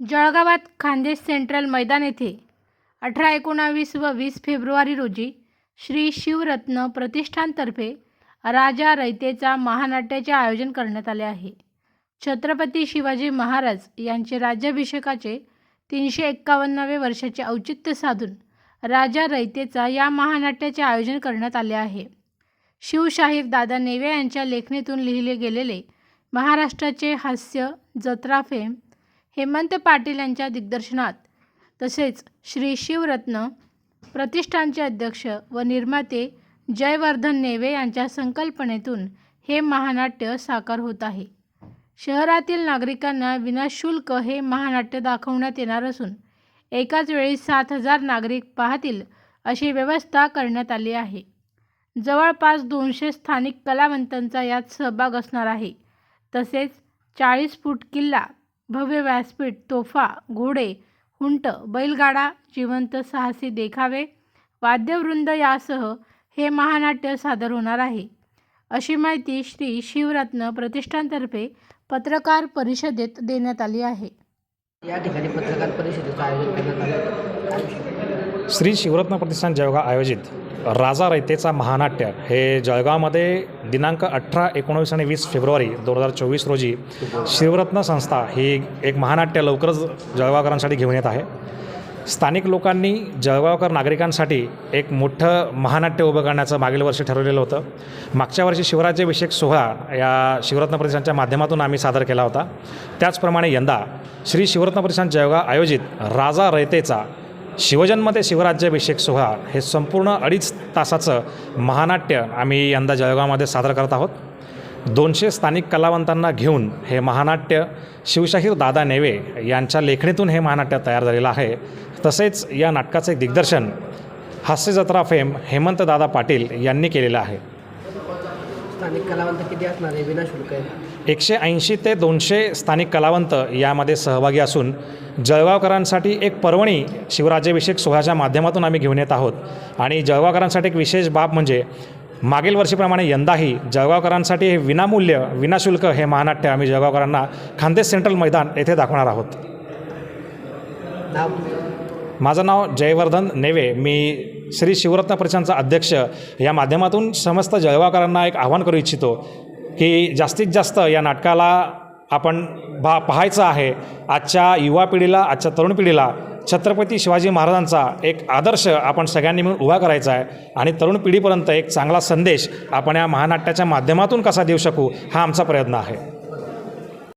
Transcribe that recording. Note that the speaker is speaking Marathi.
जळगावात खानदेश सेंट्रल मैदान येथे अठरा एकोणावीस व वीस फेब्रुवारी रोजी श्री शिवरत्न प्रतिष्ठानतर्फे राजा रयतेचा महानाट्याचे आयोजन करण्यात आले आहे. छत्रपती शिवाजी महाराज यांचे राज्याभिषेकाचे तीनशे एक्कावन्नावे वर्षाचे औचित्य साधून राजा रयतेचा या महानाट्याचे आयोजन करण्यात आले आहे. शिवशाहीर दादा नेवे यांच्या लेखणीतून लिहिले गेलेले महाराष्ट्राचे हास्य जत्रा फेम हेमंत पाटील यांच्या दिग्दर्शनात. तसेच श्री शिवरत्न प्रतिष्ठानचे अध्यक्ष व निर्माते जयवर्धन नेवे यांच्या संकल्पनेतून हे महानाट्य साकार होत आहे. शहरातील नागरिकांना विनाशुल्क हे महानाट्य दाखवण्यात येणार असून एकाच वेळी सात हजार नागरिक पाहतील अशी व्यवस्था करण्यात आली आहे. जवळपास दोनशे स्थानिक कलावंतांचा यात सहभाग असणार आहे. तसेच चाळीस फूट किल्ला भव्य व्यासपीठ तोफा घोडे हुंट बैलगाडा जिवंत साहसी देखावे वाद्यवृंद यासह हे महानाट्य सादर होणार आहे. अशी माहिती श्री शिवरत्न प्रतिष्ठानतर्फे पत्रकार परिषदेत देण्यात आली आहे. या ठिकाणी पत्रकार परिषदेचं आयोजन करण्यात आलं. श्री शिवरत्न प्रतिष्ठान जळगाव आयोजित राजा रयतेचा महानाट्य हे जळगावमध्ये दिनांक अठरा एकोणवीस आणि वीस फेब्रुवारी दोन हजार चोवीस रोजी शिवरत्न संस्था ही एक महानाट्य लवकरच जळगावकरांसाठी घेऊन येत आहे. स्थानिक लोकांनी जळगावकर नागरिकांसाठी एक मोठं महानाट्य उभं करण्याचं मागील वर्षी ठरवलेलं होतं. मागच्या वर्षी शिवराज्याभिषेक सोहळा या शिवरत्न प्रतिष्ठानच्या माध्यमातून आम्ही सादर केला होता. त्याचप्रमाणे यंदा श्री शिवरत्न प्रतिष्ठान जळगाव आयोजित राजा रयतेचा शिवजन्म ते शिवराज्याभिषेक सोहळा हे संपूर्ण अडीच तासाचं महानाट्य आम्ही यंदा जळगावमध्ये सादर करत आहोत. दोनशे स्थानिक कलावंतांना घेऊन हे महानाट्य शिवशाहीर दादा नेवे यांच्या लेखणीतून हे महानाट्य तयार झालेलं आहे. तसेच या नाटकाचे दिग्दर्शन हास्यजत्रा फेम हेमंत दादा पाटील यांनी केलेलं आहे. स्थानिक कलावंत किती असणार आहे? विनाशुल्क आहे. एकशे ऐंशी ते दोनशे स्थानिक कलावंत यामध्ये सहभागी असून जळगावकरांसाठी एक पर्वणी शिवराज्याभिषेक सोहळ्याच्या माध्यमातून आम्ही घेऊन येत आहोत. आणि जळगावकरांसाठी एक विशेष बाब म्हणजे मागील वर्षीप्रमाणे यंदाही जळगावकरांसाठी हे विनामूल्य विनाशुल्क हे महानाट्य आम्ही जळगावकरांना खानदेश सेंट्रल मैदान येथे दाखवणार आहोत. नाव माझं नाव जयवर्धन नेवे. मी श्री शिवरत्न परिषदांचा अध्यक्ष या माध्यमातून समस्त जळगावकरांना एक आव्हान करू इच्छितो की जास्तीत जास्त या नाटकाला आपण भा पाहायचं आहे. आजच्या युवा पिढीला आजच्या तरुण पिढीला छत्रपती शिवाजी महाराजांचा एक आदर्श आपण सगळ्यांनी मिळून उभा करायचा आहे. आणि तरुण पिढीपर्यंत एक चांगला संदेश आपण या महानाट्याच्या माध्यमातून कसा देऊ शकू हा आमचा प्रयत्न आहे.